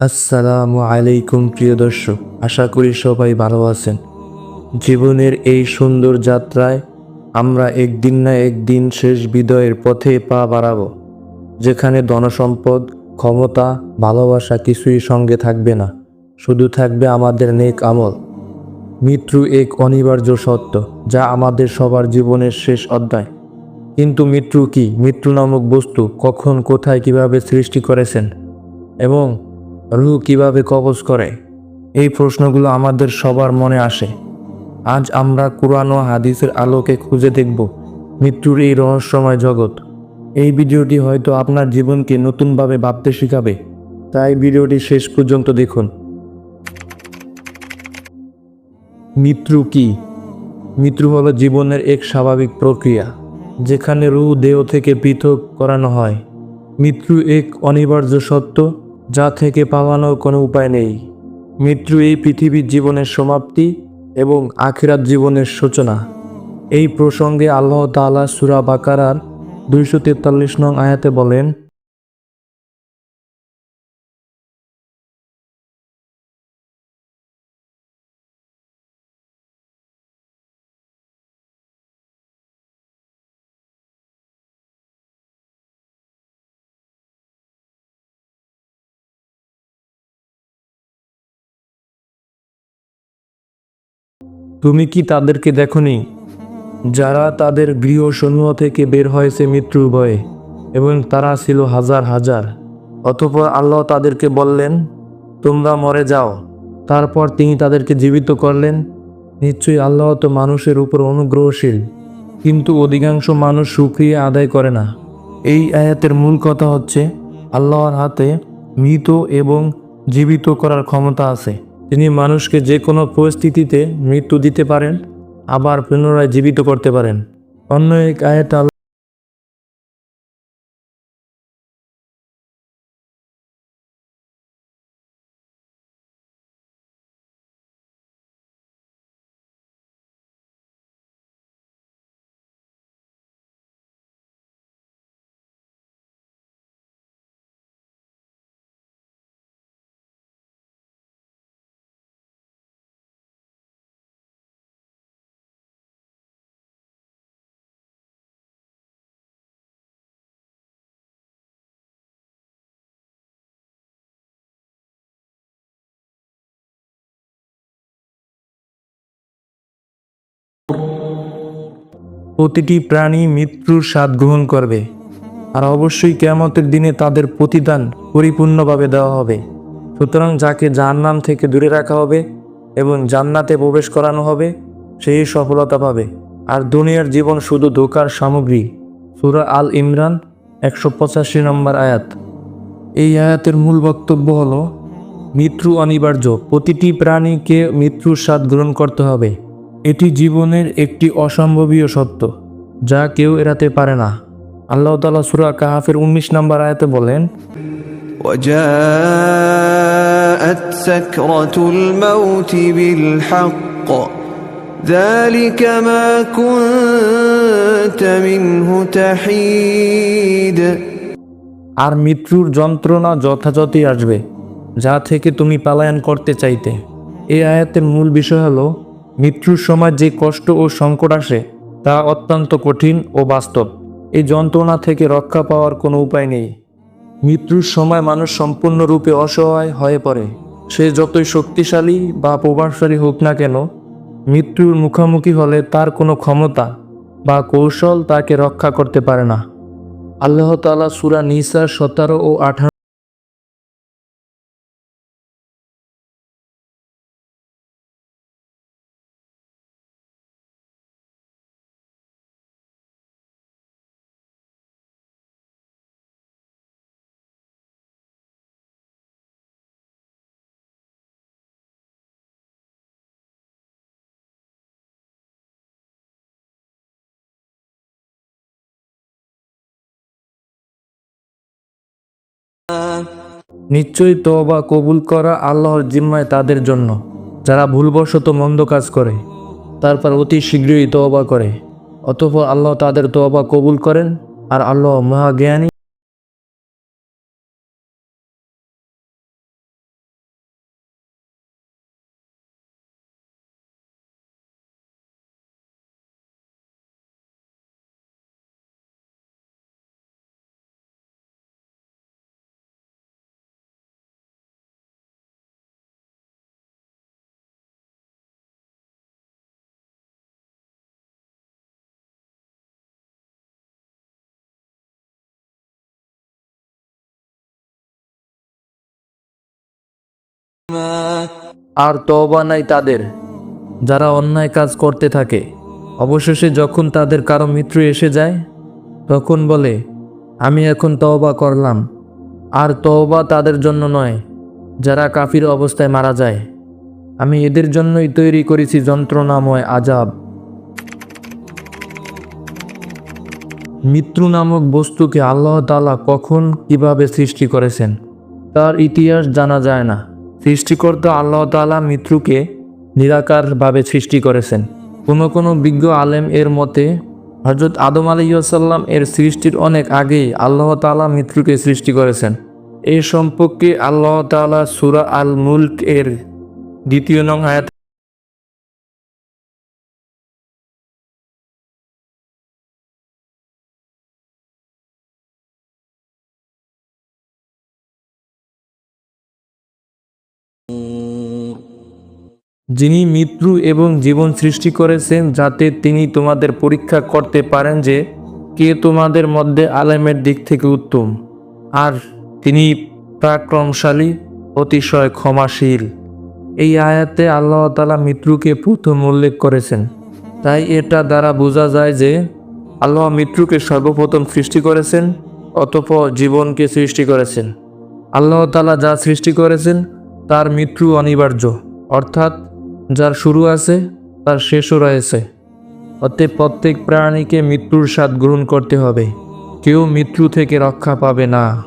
আসসালামু আলাইকুম, প্রিয় দর্শক। আশা করি সবাই ভালো আছেন। জীবনের এই সুন্দর যাত্রায় আমরা একদিন না একদিন শেষ বিদয়ের পথে পা বাড়াবো, যেখানে ধনসম্পদ, ক্ষমতা, ভালোবাসা কিছুই সঙ্গে থাকবে না। শুধু থাকবে আমাদের নেক আমল। মৃত্যু এক অনিবার্য সত্য, যা আমাদের সবার জীবনের শেষ অধ্যায়। কিন্তু মৃত্যু কি? মৃত্যু নামক বস্তু কখন, কোথায়, কীভাবে সৃষ্টি করেছেন? এবং রু কীভাবে কবজ করে? এই প্রশ্নগুলো আমাদের সবার মনে আসে। আজ আমরা কোরআন ও হাদিসের আলোকে খুঁজে দেখব মৃত্যুর এই রহস্যময় জগৎ। এই ভিডিওটি হয়তো আপনার জীবনকে নতুনভাবে ভাবতে শেখাবে। তাই ভিডিওটি শেষ পর্যন্ত দেখুন। মৃত্যু কি? মৃত্যু হলো জীবনের এক স্বাভাবিক প্রক্রিয়া, যেখানে রু দেহ থেকে পৃথক করানো হয়। মৃত্যু এক অনিবার্য সত্য যা থেকে পালানোর কোনো উপায় নেই। মৃত্যু এই পৃথিবীর জীবনের সমাপ্তি এবং আখিরাত জীবনের সূচনা। এই প্রসঙ্গে আল্লাহ তালা সুরা বাকারার দুইশো তেতাল্লিশ নং আয়াতে বলেন তুমি কি তাদেরকে দেখনি? যারা তাদের গৃহসমূহ থেকে বের হয়েছে মৃত্যুর ভয়ে, এবং তারা ছিল হাজার হাজার। অতঃপর আল্লাহ তাদেরকে বললেন, তোমরা মরে যাও। তারপর তিনি তাদেরকে জীবিত করলেন। নিশ্চয়ই আল্লাহ তো মানুষের উপর অনুগ্রহশীল, কিন্তু অধিকাংশ মানুষ সুক্রিয়া আদায় করে না। এই আয়াতের মূল কথা হচ্ছে, আল্লাহর হাতে মৃত এবং জীবিত করার ক্ষমতা আছে। তিনি মানুষকে যে কোনো পরিস্থিতিতে মৃত্যু দিতে পারেন, আবার পুনরায় জীবিত করতে পারেন। অন্য এক আয়াত প্রতিটি প্রাণী মৃত্যুর স্বাদ গ্রহণ করবে আর অবশ্যই কেয়ামতের দিনে তাদের প্রতিদান পরিপূর্ণভাবে দেওয়া হবে। সুতরাং যাকে জাহান্নাম থেকে দূরে রাখা হবে এবং জান্নাতে প্রবেশ করানো হবে, সেই সফলতা পাবে। আর দুনিয়ার জীবন শুধু ধোকার সামগ্রী। সুরা আল ইমরান, একশো পঁচাশি নম্বর আয়াত। এই আয়াতের মূল বক্তব্য হলো, মৃত্যু অনিবার্য। প্রতিটি প্রাণীকে মৃত্যুর স্বাদ গ্রহণ করতে হবে। এটি জীবনের একটি অসম্ভবীয় সত্য যা কেউ এড়াতে পারে না আল্লাহ তালা সুরা কাহাফের উনিশ নম্বর আয়াতে বলেন وجاءت سكرة الموت بالحق ذلك ما كنت منه تحيد আর মৃত্যুর যন্ত্রণা যথাযথই আসবে যা থেকে তুমি পালায়ন করতে চাইতে এই আয়াতের মূল বিষয় হলো মৃত্যুর সময় যে কষ্ট ও সংকট আসে, তা অত্যন্ত কঠিন ও বাস্তব। এই যন্ত্রণা থেকে রক্ষা পাওয়ার কোনো উপায় নেই। মৃত্যুর সময় মানুষ সম্পূর্ণরূপে অসহায় হয়ে পড়ে। সে যতই শক্তিশালী বা প্রভাবশালী হোক না কেন, মৃত্যুর মুখোমুখি হলে তার কোনো ক্ষমতা বা কৌশল তাকে রক্ষা করতে পারে না। আল্লাহ তালা সুরা নিসা সতেরো ও আঠারো নিশ্চয়ই তবা কবুল করা আল্লাহর জিম্মায় তাদের জন্য, যারা ভুলবশত মন্দ কাজ করে, তারপর অতি শীঘ্রই তবা করে। অতঃপর আল্লাহ তাদের তবা কবুল করেন, আর আল্লাহ মহাজ্ঞানী আর তওবা নাই তাদের। যারা অন্যায় কাজ করতে থাকে, অবশেষে যখন তাদের কারও মিত্র এসে যায়, তখন বলে, আমি এখন তওবা করলাম। আর তওবা তাদের জন্য নয়, যারা কাফির অবস্থায় মারা যায়। আমি এদের জন্যই তৈরি করেছি যন্ত্রণাময় আজাব মৃত্যু নামক বস্তুকে আল্লাহ তাআলা কখন কীভাবে সৃষ্টি করেছেন, তার ইতিহাস জানা যায় না। সৃষ্টিকর্তা আল্লাহ তালা মৃত্যুকে নিরাকারভাবে সৃষ্টি করেছেন। কোনো কোনো বিজ্ঞ আলেম এর মতে হজরত আদম আলাইসাল্লাম এর সৃষ্টির অনেক আগেই আল্লাহ তালা মৃত্যুকে সৃষ্টি করেছেন। এই সম্পর্কে আল্লাহ তালা সুরা আল মুল্ক এর দ্বিতীয় নং আয়াত যিনি মৃত্যু এবং জীবন সৃষ্টি করেছেন যাতে তিনি তোমাদের পরীক্ষা করতে পারেন যে কে তোমাদের মধ্যে আলেমের দিক থেকে উত্তম। আর তিনি পরাক্রমশালী, অতিশয় ক্ষমাশীল। এই আয়াতে আল্লাহ তালা মৃত্যুকে প্রথম উল্লেখ করেছেন। তাই এটা দ্বারা বোঝা যায় যে আল্লাহ মৃত্যুকে সর্বপ্রথম সৃষ্টি করেছেন, অতঃপর জীবনকে সৃষ্টি করেছেন। আল্লাহ তালা যা সৃষ্টি করেছেন, তার মৃত্যু অনিবার্য। অর্থাৎ যার শুরু আছে, তার শেষও রয়েছে। অতএব প্রত্যেক প্রাণীকে মৃত্যুর স্বাদ গ্রহণ করতে হবে। কেউ মৃত্যু থেকে রক্ষা পাবে না।